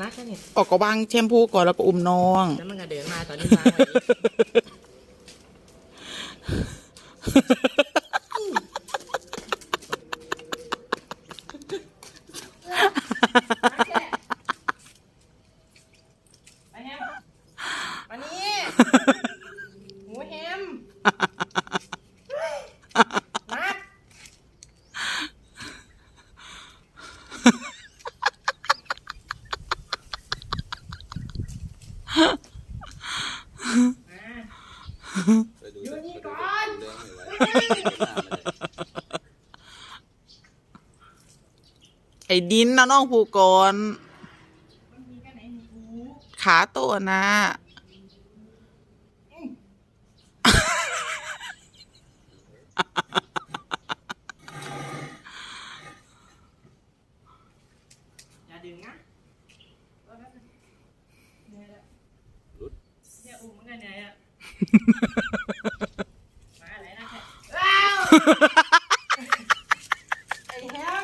นักแค่นี้ออกก็บางแชมพูก่อนแล้วก็อุ้มน้อง แล้วมันก็เดินมาตอนนี้วางไว้อีกไปแฮมมานี่หมูแฮมมา อยู่นี่ก่อนไอ้ดินนะน้องผูกก่อนมันมีกันไหนมีกูขาโตนะอย่าดึงนะรถแป๊บนึงเหนื่อยแล้ว เนี่ยอุ้มมันกันเหนื่อยอะมาอะไรนะแค่ว้าวไอ้แฮม